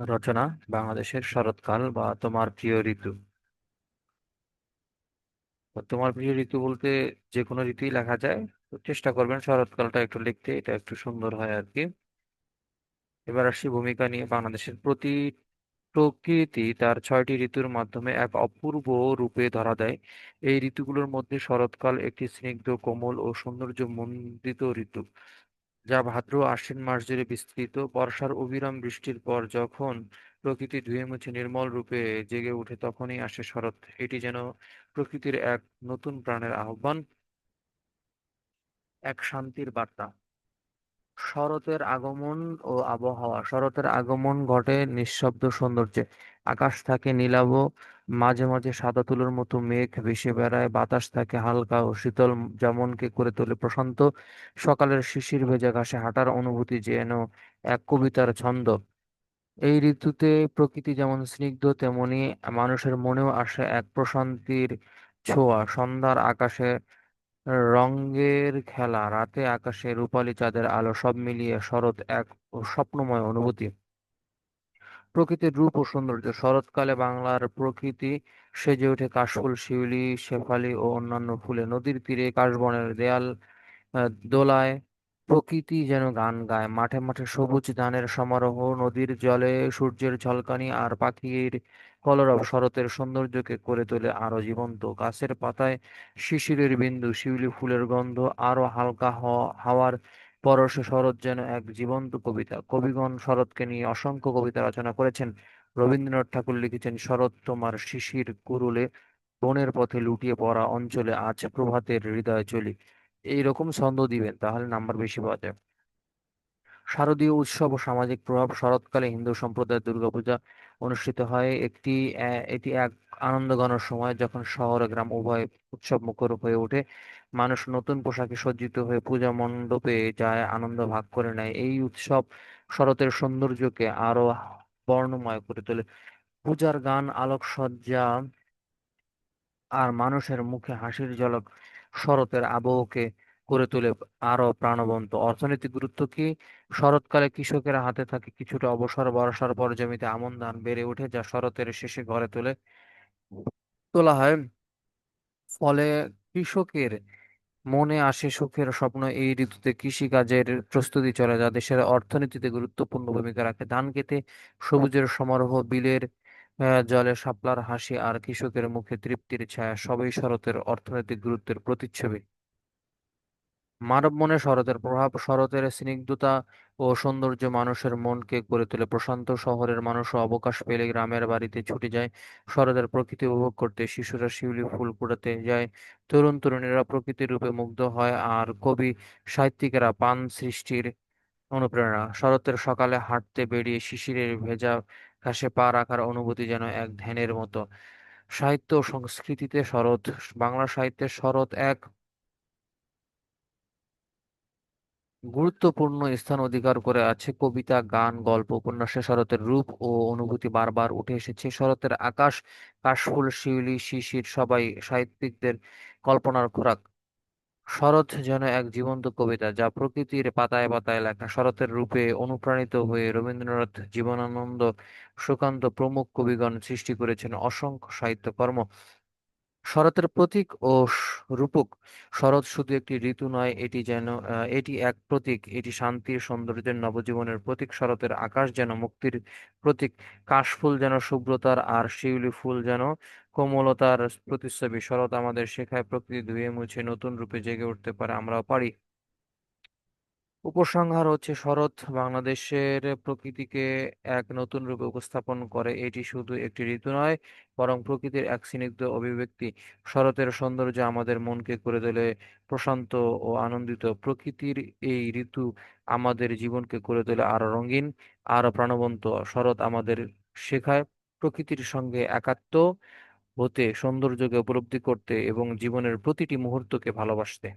রচনা, বাংলাদেশের শরৎকাল বা তোমার প্রিয় ঋতু? তোমার প্রিয় ঋতু বলতে যে কোনো ঋতুই লেখা যায়, তো চেষ্টা করবেন শরৎকালটা একটু লিখতে, এটা একটু সুন্দর হয় আর কি। এবার আসি ভূমিকা নিয়ে, বাংলাদেশের প্রতি প্রকৃতি তার ছয়টি ঋতুর মাধ্যমে এক অপূর্ব রূপে ধরা দেয়। এই ঋতুগুলোর মধ্যে শরৎকাল একটি স্নিগ্ধ, কোমল ও সৌন্দর্য মণ্ডিত ঋতু। যা ভাদ্র আশ্বিন মাস জুড়ে বিস্তৃত। বর্ষার অবিরাম বৃষ্টির পর যখন প্রকৃতি ধুয়ে মুছে নির্মল রূপে জেগে ওঠে তখনই আসে শরৎ। এটি যেন প্রকৃতির এক নতুন প্রাণের আহ্বান, এক শান্তির বার্তা। শরতের আগমন ও আবহাওয়া। শরতের আগমন ঘটে নিঃশব্দ সৌন্দর্যে। আকাশ থাকে নীলাভ, মাঝে মাঝে সাদা তুলোর মতো মেঘ ভেসে বেড়ায়, বাতাস থাকে হালকা ও শীতল যা করে তোলে প্রশান্ত। সকালের শিশির ভেজা ঘাসে হাঁটার অনুভূতি যেন এক কবিতার ছন্দ। এই ঋতুতে প্রকৃতি যেমন স্নিগ্ধ, তেমনি মানুষের মনেও আসে এক প্রশান্তির ছোঁয়া। সন্ধ্যার আকাশে রঙের খেলা, রাতে আকাশে রূপালি চাঁদের আলো, সব মিলিয়ে শরৎ এক স্বপ্নময় অনুভূতি। প্রকৃতির রূপ ও সৌন্দর্য, শরৎকালে বাংলার প্রকৃতি সেজে ওঠে কাশফুল, শিউলি, শেফালি ও অন্যান্য ফুলে। নদীর তীরে কাশবনের দেয়াল দোলায় প্রকৃতি যেন গান গায়। মাঠে মাঠে সবুজ ধানের সমারোহ, নদীর জলে সূর্যের ঝলকানি আর পাখির কলরব শরতের সৌন্দর্যকে করে তোলে আরও জীবন্ত। গাছের পাতায় শিশিরের বিন্দু, শিউলি ফুলের গন্ধ, আরও হালকা হাওয়ার পরশে শরৎ যেন এক জীবন্ত কবিতা। কবিগণ শরৎকে নিয়ে অসংখ্য কবিতা রচনা করেছেন। রবীন্দ্রনাথ ঠাকুর লিখেছেন, শরৎ তোমার শিশির কুরুলে, বনের পথে লুটিয়ে পড়া অঞ্চলে আজ প্রভাতের হৃদয় চলি। এইরকম ছন্দ দিবেন, তাহলে নাম্বার বেশি পাওয়া যায় শারদীয় উৎসব ও সামাজিক প্রভাব, শরৎকালে হিন্দু সম্প্রদায়ের দুর্গাপূজা অনুষ্ঠিত হয়। একটি এটি এক আনন্দঘন সময় যখন শহর গ্রাম উভয় উৎসব মুখর হয়ে ওঠে। মানুষ নতুন পোশাকে সজ্জিত হয়ে পূজা মণ্ডপে যায়, আনন্দ ভাগ করে নেয়। এই উৎসব শরতের সৌন্দর্যকে আরও বর্ণময় করে তোলে। পূজার গান, আলোকসজ্জা আর মানুষের মুখে হাসির ঝলক শরতের আবহকে করে তোলে আরও প্রাণবন্ত। অর্থনৈতিক গুরুত্ব কি? শরৎকালে কৃষকেরা হাতে থাকে কিছুটা অবসর, বর্ষার পর জমিতে আমন ধান বেড়ে ওঠে যা শরতের শেষে ঘরে তোলে তোলা হয়। ফলে কৃষকের মনে আসে সুখের স্বপ্ন, এই ঋতুতে কৃষিকাজের প্রস্তুতি চলে যা দেশের অর্থনীতিতে গুরুত্বপূর্ণ ভূমিকা রাখে। ধান খেতে সবুজের সমারোহ, বিলের জলে শাপলার হাসি আর কৃষকের মুখে তৃপ্তির ছায়া সবই শরতের অর্থনৈতিক গুরুত্বের প্রতিচ্ছবি। মানব মনে শরতের প্রভাব, শরতের স্নিগ্ধতা ও সৌন্দর্য মানুষের মনকে করে তোলে। প্রশান্ত শহরের মানুষ অবকাশ পেলে গ্রামের বাড়িতে ছুটে যায়, শরতের প্রকৃতি উপভোগ করতে। শিশুরা শিউলি ফুল কুড়াতে যায়, তরুণ তরুণীরা প্রকৃতির রূপে মুগ্ধ হয় আর কবি সাহিত্যিকেরা পান সৃষ্টির অনুপ্রেরণা। শরতের সকালে হাঁটতে বেরিয়ে শিশিরের ভেজা ঘাসে পা রাখার অনুভূতি যেন এক ধ্যানের মতো। সাহিত্য সংস্কৃতিতে শরৎ, বাংলা সাহিত্যে শরৎ এক গুরুত্বপূর্ণ স্থান অধিকার করে আছে। কবিতা, গান, গল্প, উপন্যাসে শরতের রূপ ও অনুভূতি বারবার উঠে এসেছে। শরতের আকাশ, কাশফুল, শিউলি, শিশির সবাই সাহিত্যিকদের কল্পনার খোরাক। শরৎ যেন এক জীবন্ত কবিতা যা প্রকৃতির পাতায় পাতায় লেখা। শরতের রূপে অনুপ্রাণিত হয়ে রবীন্দ্রনাথ জীবনানন্দ সুকান্ত প্রমুখ কবিগণ সৃষ্টি করেছেন অসংখ্য সাহিত্যকর্ম। শরতের প্রতীক ও রূপক। শরৎ শুধু একটি ঋতু নয়, এটি যেন এটি এক প্রতীক। এটি শান্তির, সৌন্দর্যের, নবজীবনের প্রতীক। শরতের আকাশ যেন মুক্তির প্রতীক। কাশফুল যেন শুভ্রতার আর শিউলি ফুল যেন কোমলতার প্রতিচ্ছবি শরৎ আমাদের শেখায় প্রকৃতি ধুয়ে মুছে নতুন রূপে জেগে উঠতে পারে, আমরাও পারি। উপসংহার হচ্ছে শরৎ, বাংলাদেশের প্রকৃতিকে এক নতুন রূপে উপস্থাপন করে, এটি শুধু একটি ঋতু নয়, বরং প্রকৃতির এক স্নিগ্ধ অভিব্যক্তি। শরতের সৌন্দর্য আমাদের মনকে করে তোলে, প্রশান্ত ও আনন্দিত। প্রকৃতির এই ঋতু আমাদের জীবনকে করে তোলে আরও রঙিন আরও প্রাণবন্ত। শরৎ আমাদের শেখায় প্রকৃতির সঙ্গে একাত্ম হতে সৌন্দর্যকে উপলব্ধি করতে এবং জীবনের প্রতিটি মুহূর্তকে ভালোবাসতে।